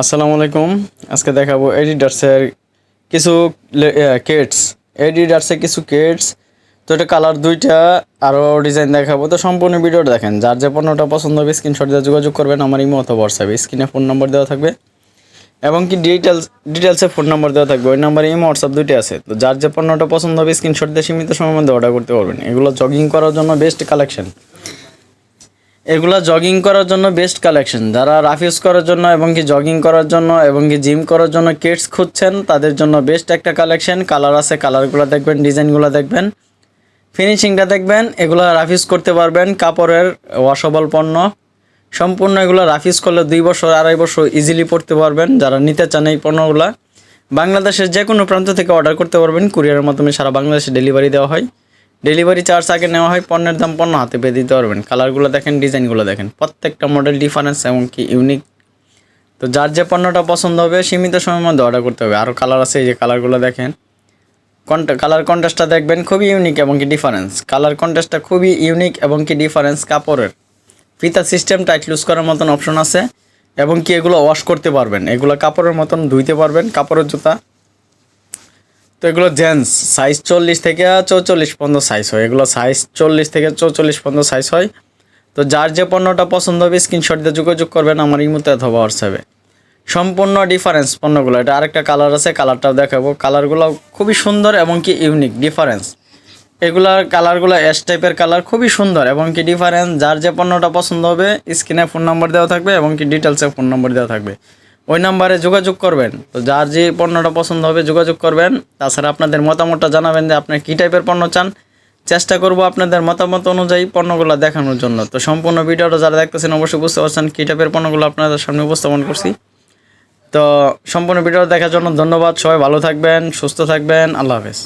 আসসালামু আলাইকুম। আজকে দেখাবো এডিডার্সের কিছু কেটস এডিডার্সের কিছু কেটস তো এটা কালার দুইটা আরও ডিজাইন দেখাবো। তো সম্পূর্ণ ভিডিওটা দেখেন। যার যে পণ্যটা পছন্দ হবে স্ক্রিনশট দিয়ে যোগাযোগ করবেন। আমার ইমো অথবা হোয়াটসঅ্যাপে স্ক্রিনে ফোন নম্বর দেওয়া থাকবে। এবং কি ডিটেলস ডিটেলসে ফোন নম্বর দেওয়া থাকবে। ওই নাম্বারে ইমো হোয়াটসঅ্যাপ দুইটা আছে। তো যার যে পণ্যটা পছন্দ হবে স্ক্রিনশট দিয়ে সীমিত সময়ের মধ্যে অর্ডার করতে পারবেন। এগুলো জগিং করার জন্য বেস্ট কালেকশন এগুলা জগিং করার জন্য বেস্ট কালেকশন যারা রাফিউজ করার জন্য এবং কি জগিং করার জন্য এবং কি জিম করার জন্য কিটস খুঁজছেন, তাদের জন্য বেস্ট একটা কালেকশন কালার আছে কালারগুলো দেখবেন ডিজাইনগুলো দেখবেন। ফিনিশিংটা দেখবেন, এগুলো রাফিউজ করতে পারবেন। কাপড়ের ওয়াশেবল পণ্য। সম্পূর্ণ এগুলো রাফিউজ করলে দুই বছর, আড়াই বছর ইজিলি পড়তে পারবেন। যারা নিতে চান এই পণ্যগুলো, বাংলাদেশের যে কোনো প্রান্ত থেকে অর্ডার করতে পারবেন। কুরিয়ারের মাধ্যমে সারা বাংলাদেশে ডেলিভারি দেওয়া হয়। ডেলিভারি চার্জ আগে নেওয়া হয়, পণ্যের দাম পণ্য হাতে পেয়ে দিতে পারবেন। কালারগুলো দেখেন ডিজাইনগুলো দেখেন। প্রত্যেকটা মডেল ডিফারেন্স এবং কি ইউনিক তো যার যে পণ্যটা পছন্দ হবে, সীমিত সময়ের মধ্যে অর্ডার করতে হবে। আরও কালার আছে, এই যে কালারগুলো দেখেন। কন্টা কালার কন্ট্রাস্টটা দেখবেন, খুবই ইউনিক এবং কি ডিফারেন্স কালার কন্ট্রাস্টটা খুবই ইউনিক এবং কি ডিফারেন্স কাপড়ের। ফিতা সিস্টেম টাইট লুজ করার মতন অপশন আছে। এবং কি এগুলো ওয়াশ করতে পারবেন। এগুলো কাপড়ের মতন ধুইতে পারবেন, কাপড়ের জুতা। তো এগুলো জেন্টস সাইজ চল্লিশ থেকে চৌচল্লিশ পর্যন্ত সাইজ হয়। এগুলো সাইজ চল্লিশ থেকে চৌচল্লিশ পর্যন্ত সাইজ হয়। তো যার যে পণ্যটা পছন্দ হবে স্ক্রিনশট দিয়ে যোগাযোগ করবেন আমার ইমুতে অথবা হোয়াটসঅ্যাপে। সম্পূর্ণ ডিফারেন্স পণ্যগুলো, এটা আরেকটা কালার আছে কালারটাও দেখাবো। কালারগুলো খুবই সুন্দর এবং কি ইউনিক ডিফারেন্স এগুলার কালারগুলো এস টাইপের কালার খুবই সুন্দর এবং কি ডিফারেন্স যার যে পণ্যটা পছন্দ হবে স্ক্রিনে ফোন নম্বর দেওয়া থাকবে এবং কি ডিটেলসে ফোন নম্বর দেওয়া থাকবে। ওই নাম্বারে যোগাযোগ করবেন। তো যার যে পণ্যটা পছন্দ হবে যোগাযোগ করবেন। তাছাড়া আপনাদের মতামতটা জানাবেন যে আপনি কী টাইপের পণ্য চান। চেষ্টা করব আপনাদের মতামত অনুযায়ী পণ্যগুলো দেখানোর জন্য। তো সম্পূর্ণ ভিডিওটা যারা দেখতেছেন অবশ্যই বুঝতে পারছেন কী টাইপের পণ্যগুলো আপনাদের সামনে উপস্থাপন করছি। তো সম্পূর্ণ ভিডিও দেখার জন্য ধন্যবাদ। সবাই ভালো থাকবেন, সুস্থ থাকবেন। আল্লাহ হাফেজ।